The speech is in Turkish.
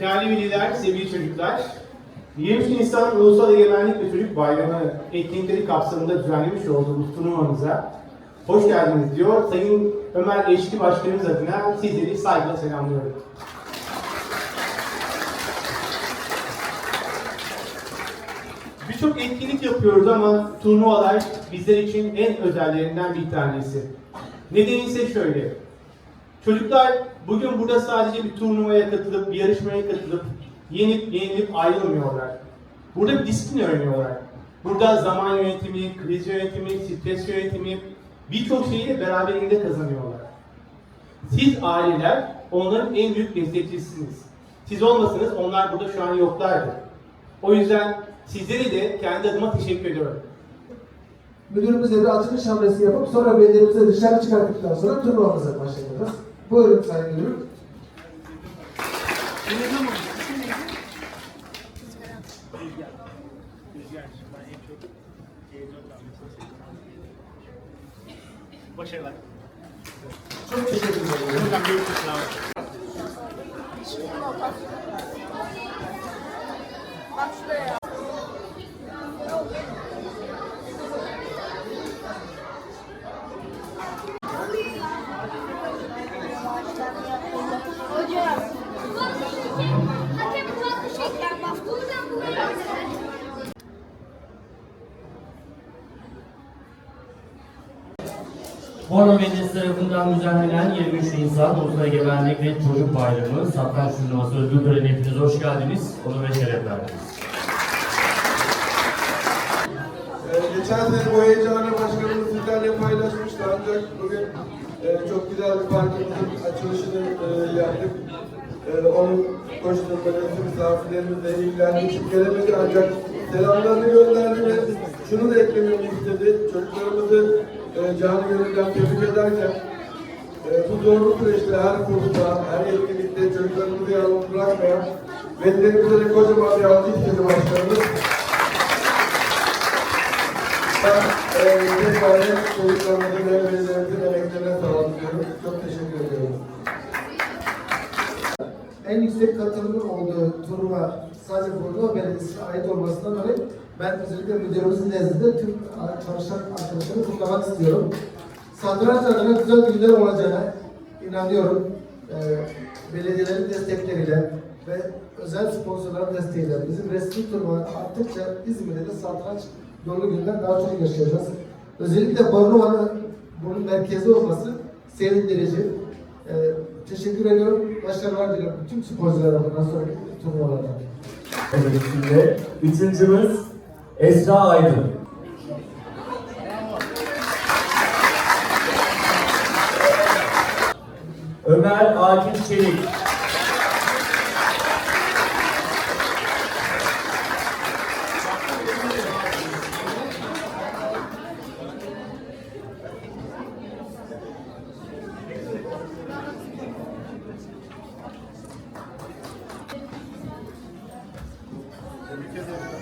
Değerli veliler, sevgili çocuklar, 23 Nisan Ulusal Egemenlik ve Çocuk Bayramı etkinlikleri kapsamında düzenlemiş olduğumuz turnuvamıza hoş geldiniz diyor. Sayın Ömer Eşki Başkanımız adına sizleri saygıyla selamlıyorum. Birçok etkinlik yapıyoruz ama turnuvalar bizler için en özellerinden bir tanesi. Nedeni ise şöyle. Çocuklar bugün burada sadece bir turnuvaya katılıp, bir yarışmaya katılıp, yenip yenilip ayrılmıyorlar. Burada bir disiplin öğreniyorlar. Burada zaman yönetimi, kriz yönetimi, stres yönetimi birçok şeyi de beraberinde kazanıyorlar. Siz aileler onların en büyük destekçisiniz. Siz olmasanız onlar burada şu an yoklardı. O yüzden sizlere de kendi adıma teşekkür ediyorum. Müdürümüzle bir açılış hamlesi yapıp sonra velilerimizi dışarı çıkarttıktan sonra turnuvamıza başlayacağız. Buyurun Sayın Müdürüm. Başarılar. Çok teşekkür ederim. Hocam görüşürüz. Bak şuraya. Borno Belediyesi tarafından düzenlenen 23 Nisan Ulusal Egemenlik ve Çocuk Bayramı Satranç Turnuvası ödül töreni hepiniz hoş geldiniz. Onur ve şeref verdiniz. Ee, Geçen sene bu heyecanı başkanımız sizlerle paylaşmıştı ancak bugün e, çok güzel bir parkımızın açılışını e, yaptık. E, onun koşturmaları, misafirlerimizle ilgilendiği için gelemedi ancak selamlarını gönderdi ve şunu da eklememi istedi. Çocuklarımızı canı gönülden tebrik ederken e, bu zorlu süreçte her kursta, her etkinlikte çocuklarımızı yalnız bırakmayan velilerimize de kocaman bir alkış istedi başkanımız. Ben e, tekrar çocuklarımızın ve velilerimizin emeklerine sağlık diyorum. Çok teşekkür ediyorum. En yüksek katılımın olduğu turnuva sadece Bornova Belediyesi'ne ait olmasından dolayı ben özellikle müdürümüzün nezdinde tüm çalışan arkadaşlarımı kutlamak istiyorum. Satranç adına güzel günler olacağına inanıyorum. Ee, belediyelerin destekleriyle ve özel sponsorların desteğiyle bizim resmi turnuva arttıkça İzmir'de de satranç dolu günler daha çok yaşayacağız. Özellikle Bornova'nın bunun merkezi olması sevindirici. Ee, teşekkür ediyorum. Başarılar diliyorum tüm sporculara bundan sonraki turnuvalarda. Ödülümüzde üçüncümüz Esra Aydın. Ömer Akif Çelik. Tebrik ederim.